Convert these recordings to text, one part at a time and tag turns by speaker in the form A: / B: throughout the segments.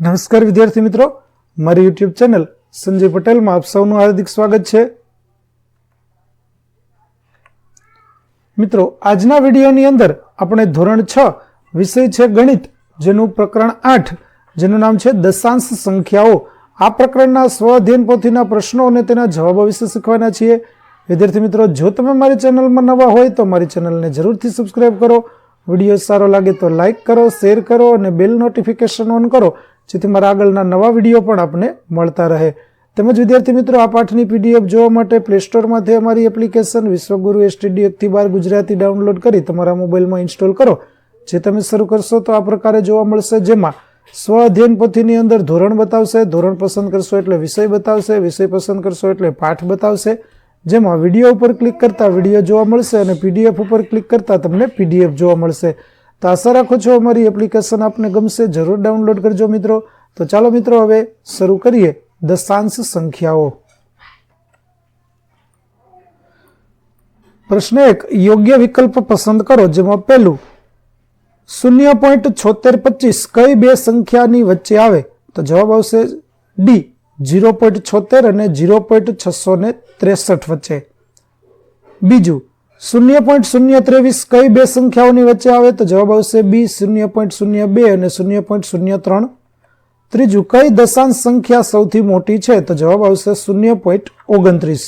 A: નમસ્કાર વિદ્યાર્થી મિત્રો. મારી યુટ્યુબ ચેનલ સંજય પટેલમાં આપ સૌનું હાર્દિક સ્વાગત છે. મિત્રો, આજના વિડીયોની અંદર આપણે ધોરણ છ વિષય છે ગણિત, જેનું પ્રકરણ આઠ, જેનું નામ છે દશાંશ સંખ્યાઓ. આ પ્રકરણના સ્વ અધ્યયન પોથીના પ્રશ્નો અને તેના જવાબો વિશે શીખવાના છીએ. વિદ્યાર્થી મિત્રો, જો તમે મારી ચેનલમાં નવા હોય તો મારી ચેનલને જરૂરથી સબસ્ક્રાઈબ કરો. વીડિયો સારો લાગે તો લાઇક કરો શેર કરો અને બેલ નોટિફિકેશન ઓન કરો. જેથી મારા આગળના નવા વીડિયો પણ આપને મળતા રહે. તેમજ વિદ્યાર્થી મિત્રો, આ પાઠની પીડીએફ જોવા માટે પ્લે સ્ટોરમાંથી અમારી એપ્લિકેશન વિશ્વગુરુ એસટીડી એકથી બાર ગુજરાતી ડાઉનલોડ કરી તમારા મોબાઈલમાં ઇન્સ્ટોલ કરો. જે તમે શરૂ કરશો તો આ પ્રકારે જોવા મળશે, જેમાં સ્વ અધ્યયન પોથીની અંદર ધોરણ બતાવશે, ધોરણ પસંદ કરશો એટલે વિષય બતાવશે, વિષય પસંદ કરશો એટલે પાઠ બતાવશે. જેમાં વીડિયો ઉપર ક્લિક કરતા વીડિયો જોવા મળશે અને પીડીએફ ઉપર ક્લિક કરતા તમને પીડીએફ જોવા મળશે. તો આશા રાખું છું અમારી એપ્લિકેશન આપને ગમશે, જરૂર ડાઉનલોડ કરજો મિત્રો. તો ચાલો મિત્રો હવે શરૂ કરીએ દશાંશ સંખ્યાઓ. પ્રશ્ન એક, યોગ્ય વિકલ્પ પસંદ કરો, જેમાં પહેલું, શૂન્ય પોઈન્ટ છોતેર પચીસ, કઈ બે સંખ્યાની વચ્ચે આવે? તો જવાબ આવશે ડી ઝીરો પોઈન્ટ છોતેર અને જીરો પોઈન્ટ છસો ત્રેસઠ વચ્ચે. બીજું શૂન્ય પોઈન્ટ શૂન્ય ત્રેવીસ કઈ બે સંખ્યાઓની વચ્ચે આવે તો જવાબ આવશે બી, શૂન્ય પોઈન્ટ શૂન્ય બે અને શૂન્ય પોઈન્ટ શૂન્ય ત્રણ. ત્રીજું, કઈ દશાંશ સંખ્યા સૌથી મોટી છે તો જવાબ આવશે શૂન્ય પોઈન્ટ ઓગણત્રીસ.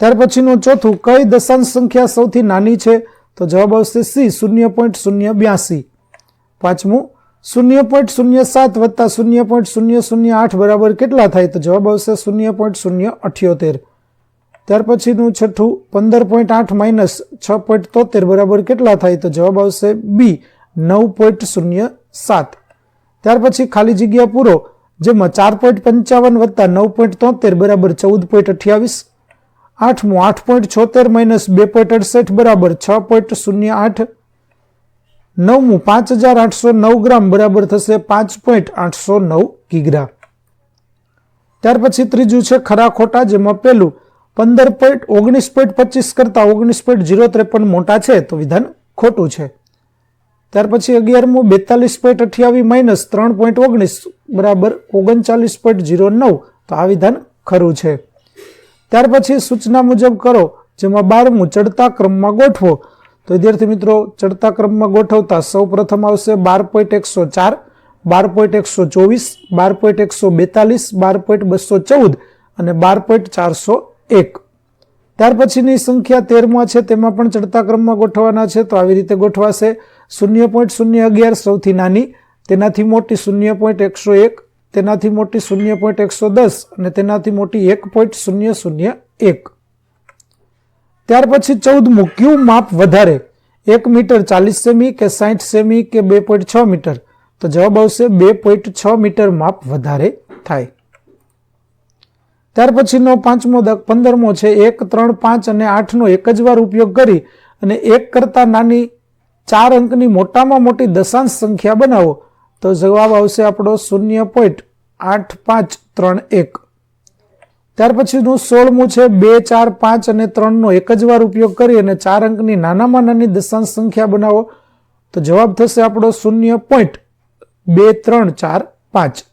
A: ત્યાર પછીનું ચોથું, કઈ દશાંશ સંખ્યા સૌથી નાની છે તો જવાબ આવશે સી, શૂન્ય પોઈન્ટ શૂન્ય બ્યાસી. પાંચમું, શૂન્ય પોઈન્ટ શૂન્ય સાત વત્તા શૂન્ય પોઈન્ટ શૂન્ય શૂન્ય આઠ બરાબર કેટલા થાય તો જવાબ આવશે શૂન્ય પોઈન્ટ શૂન્ય અઠ્યોતેર. ત્યાર પછીનું છઠ્ઠું, પંદર પોઈન્ટ આઠ માઇનસ છ પોઈન્ટ તોતેર બરાબર કેટલા થાય? તો જવાબ આવશે બી, નવ પોઈન્ટ શૂન્ય સાત. ત્યાર પછી ખાલી જગ્યા પૂરો, જેમાં ચાર પોઈન્ટ પંચાવન વત્તા નવ પોઈન્ટ તોતેર બરાબર ચૌદ પોઈન્ટ અઠ્યાવીસ. આઠમું, આઠ પોઈન્ટ છોતેર માઇનસ બે પોઈન્ટ અડસઠ બરાબર છ પોઈન્ટ શૂન્ય આઠ. નવમું, પાંચ હજાર આઠસો નવ ગ્રામ બરાબર થશે પાંચ પોઈન્ટ આઠસો નવ કિગ્રા. ત્યાર પછી ત્રીજું છે ખરા ખોટા, જેમાં પહેલું પંદર પોઈન્ટ ઓગણીસ પોઈન્ટ પચીસ કરતા ઓગણીસ પોઈન્ટ જીરો ત્રેપન મોટા છે તો વિધાન ખોટું છે. ત્યાર પછી અગિયારમું બેતાલીસ પોઈન્ટ અઠ્યાવીસ માઇનસ ત્રણ પોઈન્ટ ઓગણીસ બરાબર ઓગણચાલીસ પોઈન્ટ જીરો નવ તો આ વિધાન ખરું છે. ત્યાર પછી સૂચના મુજબ કરો, જેમાં બારમું ચડતા ક્રમમાં ગોઠવો. તો વિદ્યાર્થી મિત્રો, ચડતા ક્રમમાં ગોઠવતા સૌ પ્રથમ આવશે બાર પોઈન્ટ એકસો ચાર, બાર પોઈન્ટ એકસો ચોવીસ, બાર પોઈન્ટ એકસો બેતાલીસ, બાર પોઈન્ટ બસો ચૌદ અને બાર પોઈન્ટ ચારસો એક. ત્યાર પછીની સંખ્યા તેરમાં છે, તેમાં પણ ચડતા ક્રમમાં ગોઠવાના છે, તો આવી રીતે ગોઠવાશે. શૂન્ય પોઈન્ટ શૂન્ય અગિયાર સૌથી નાની, તેનાથી મોટી શૂન્ય પોઈન્ટ એકસો એક, તેનાથી મોટી શૂન્ય પોઈન્ટ એકસો દસ અને તેનાથી મોટી એક પોઈન્ટ શૂન્ય શૂન્ય એક. ત્યાર પછી ચૌદમું ક્યુ માપ વધારે, એક મીટર ચાલીસ સેમી કે સાઠ સેમી કે બે પોઈન્ટ છ મીટર. તો જવાબ આવશે બે પોઈન્ટ છ મીટર માપ વધારે થાય. ત્યાર પછીનો પાંચમો દક પંદરમો છે, એક, ત્રણ, પાંચ અને આઠનો એક જ વાર ઉપયોગ કરી અને એક કરતાં નાની ચાર અંકની મોટામાં મોટી દશાંશ સંખ્યા બનાવો. તો જવાબ આવશે આપણો શૂન્ય પોઈન્ટ આઠ, પાંચ, ત્રણ, એક. ત્યાર પછીનું સોળમું છે, બે, ચાર, પાંચ અને ત્રણનો એક જ વાર ઉપયોગ કરી અને ચાર અંકની નાનામાં નાની દશાંશ સંખ્યા બનાવો. તો જવાબ થશે આપણો શૂન્ય પોઈન્ટ બે, ત્રણ, ચાર, પાંચ.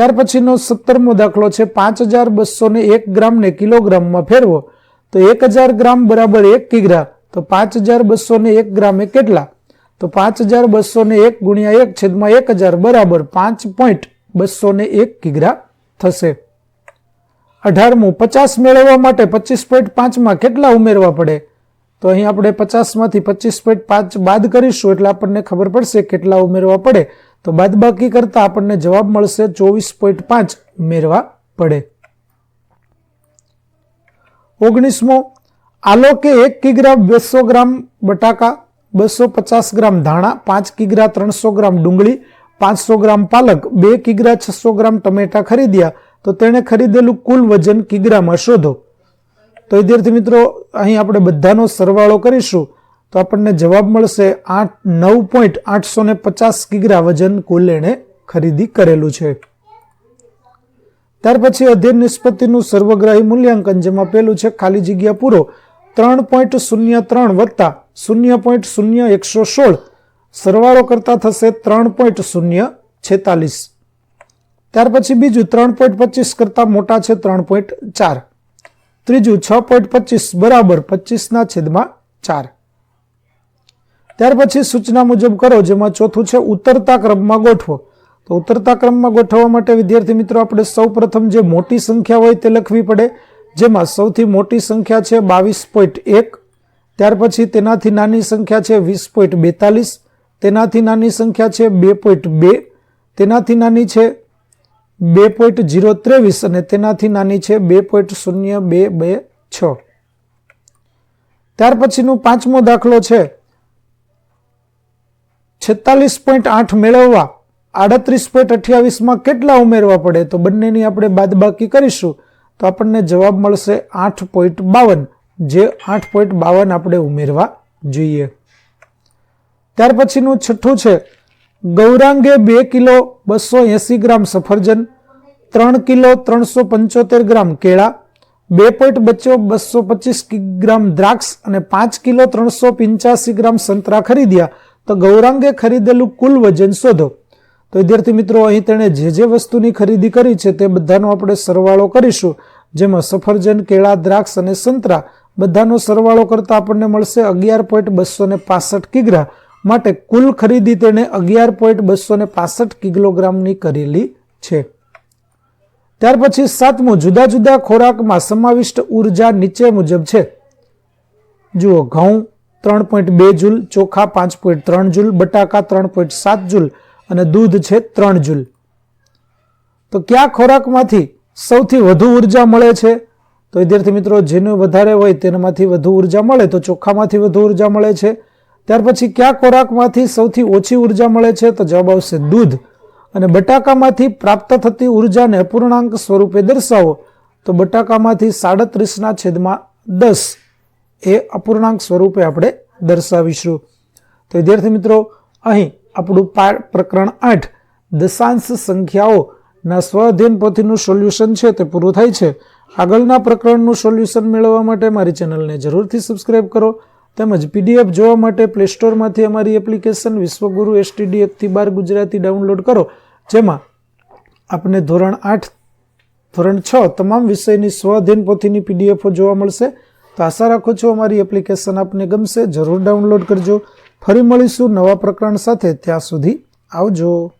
A: ત્યાર પછીનો સત્તરમો દાખલો છે, પાંચ હજાર બસો ને એક ગ્રામને કિલોગ્રામમાં ફેરવો. તો એક હજાર ગ્રામ બરાબર એક કિગ્રા, તો પાંચ હજાર બસો ને એક ગ્રામે કેટલા? તો પાંચ હજાર બસો ને એક ગુણ્યા એક છેદમાં એક હજાર બરાબર પાંચ પોઈન્ટ બસો ને એક કિગ્રા થશે. અઢારમું, પચાસ મેળવવા માટે પચીસ પોઈન્ટ પાંચમાં કેટલા ઉમેરવા પડે? તો અહીં આપણે પચાસમાંથી પચીસ પોઈન્ટ પાંચ બાદ કરીશું એટલે આપણને ખબર પડશે કેટલા ઉમેરવા પડે. તો બાદબાકી કરતાં આપણને જવાબ મળશે ચોવીસ પોઈન્ટ પાંચ ઉમેરવા પડે. ઓગણીસમો, આલોકે એક કિગ્રા બસો ગ્રામ બટાકા, બસો પચાસ ગ્રામ ધાણા, પાંચ કિગ્રા ત્રણસો ગ્રામ ડુંગળી, પાંચસો ગ્રામ પાલક, બે કિગ્રા છસો ગ્રામ ટમેટા ખરીદ્યા, તો તેણે ખરીદેલું કુલ વજન કિગ્રામાં શોધો. તો વિદ્યાર્થી મિત્રો, અહીં આપણે બધાનો સરવાળો કરીશું. તો આપણને જવાબ મળશે આઠ, નવ પોઈન્ટ આઠસો ને પચાસ કિગ્રા વજન કુલ એણે ખરીદી કરેલું છે. ત્યાર પછી અધ્યયન નિષ્પત્તિનું સર્વગ્રાહી મૂલ્યાંકન જેમાં પેલું છે ખાલી જગ્યા પૂરો. ત્રણ પોઈન્ટ શૂન્ય ત્રણ વત્તા શૂન્ય પોઈન્ટ શૂન્ય એકસો સોળ. સરવાળો કરતા થશે ત્રણ પોઈન્ટ શૂન્ય છેતાલીસ. ત્યાર પછી બીજું ત્રણ પોઈન્ટ પચીસ કરતાં મોટા છે ત્રણ પોઈન્ટ ચાર. ત્રીજું છ પોઈન્ટ પચીસ બરાબર પચીસના છેદમાં ચાર. ત્યાર પછી સૂચના મુજબ કરો, જેમાં ચોથું છે ઉતરતા ક્રમમાં ગોઠવો. તો ઉતરતા ક્રમમાં ગોઠવવા માટે વિદ્યાર્થી મિત્રો, આપણે સૌ પ્રથમ જે મોટી સંખ્યા હોય તે લખવી પડે, જેમાં સૌથી મોટી સંખ્યા છે બાવીસ પોઈન્ટ એક, ત્યાર પછી તેનાથી નાની સંખ્યા છે વીસ પોઈન્ટ બેતાલીસ, તેનાથી નાની સંખ્યા છે બે પોઈન્ટ બે, તેનાથી નાની છે બે પોઈન્ટ જીરો ત્રેવીસ અને તેનાથી નાની છે બે પોઈન્ટ શૂન્ય બે બે છ. ત્યાર પછીનું પાંચમો દાખલો છે છેતાલીસ પોઈન્ટ આઠ મેળવવા, આડત્રીસ પોઈન્ટ અઠ્યાવીસમાં કેટલા ઉમેરવા પડે? તો બંનેની આપણે બાદબાકી કરીશું. તો આપણને જવાબ મળશે આઠ પોઈન્ટ બાવન. જે આઠ પોઈન્ટ બાવન આપણે ઉમેરવા જોઈએ. ત્યાર પછીનું છઠ્ઠું છે, ગૌરાંગે બે કિલો બસો એંસી ગ્રામ સફરજન, ત્રણ કિલો ત્રણસો પંચોતેર ગ્રામ કેળા, બે પોઈન્ટ બચ્ચો બસો પચીસ ગ્રામ દ્રાક્ષ અને પાંચ કિલો ત્રણસો પંચ્યાસી ગ્રામ સંતરા ખરીદ્યા. તો ગૌરાંગે ખરીદેલું કુલ વજન શોધો. તો વિદ્યાર્થી મિત્રો, અહીં તેણે જે જે વસ્તુની ખરીદી કરી છે તે બધાનો આપણે સરવાળો કરીશું. જેમાં સફરજન, કેળા, દ્રાક્ષ અને સંતરા બધાનો સરવાળો કરતા આપણને મળશે અગિયાર પોઈન્ટ બસો ને પાસઠ કિગ્રા. માટે કુલ ખરીદી તેણે અગિયાર પોઈન્ટ બસો ને પાસઠ કિલોગ્રામની કરેલી છે. ત્યાર પછી સાતમું, જુદા જુદા ખોરાકમાં સમાવિષ્ટ ઊર્જા નીચે મુજબ છે. જુઓ, ઘઉં ત્રણ પોઈન્ટ બે જૂલ, ચોખા પાંચ પોઈન્ટ ત્રણ જૂલ, બટાકા ત્રણ પોઈન્ટ સાત જૂલ અને દૂધ છે ત્રણ જૂલ. તો કયા ખોરાકમાંથી સૌથી વધુ ઊર્જા મળે છે? તો વિદ્યાર્થી મિત્રો, જેનું વધારે હોય તેનામાંથી વધુ ઊર્જા મળે તો ચોખામાંથી વધુ ઊર્જા મળે છે. ત્યાર પછી કયા ખોરાકમાંથી સૌથી ઓછી ઊર્જા મળે છે? તો જવાબ આવશે દૂધ. અને બટાકામાંથી પ્રાપ્ત થતી ઉર્જાને અપૂર્ણાંક સ્વરૂપે દર્શાવો. તો બટાકામાંથી સાડત્રીસના છેદમાં દસ. એ અપૂર્ણાંક સ્વરૂપે આપણે દર્શાવીશું. તો વિદ્યાર્થી મિત્રો, અહીં આપણું પ્રકરણ આઠ, દશાંશ સંખ્યાઓના સ્વઅધ્યયન પોથીનું સોલ્યુશન છે તે પૂરું થાય છે. આગળના પ્રકરણનું સોલ્યુશન મેળવવા માટે મારી ચેનલને જરૂરથી સબસ્ક્રાઇબ કરો તેમજ પીડીએફ જોવા માટે પ્લે સ્ટોરમાંથી અમારી એપ્લિકેશન વિશ્વગુરુ એસટીડી એકથી બાર ગુજરાતી ડાઉનલોડ કરો, જેમાં આપને ધોરણ આઠ, ધોરણ છ તમામ વિષયની સ્વઅધ્યયન પોથીની પીડીએફો જોવા મળશે. તો આશા રાખું છું અમારી એપ્લિકેશન આપને ગમશે. જરૂર ડાઉનલોડ કરજો. ફરી મળીશું નવા પ્રકરણ સાથે. ત્યાં સુધી આવજો.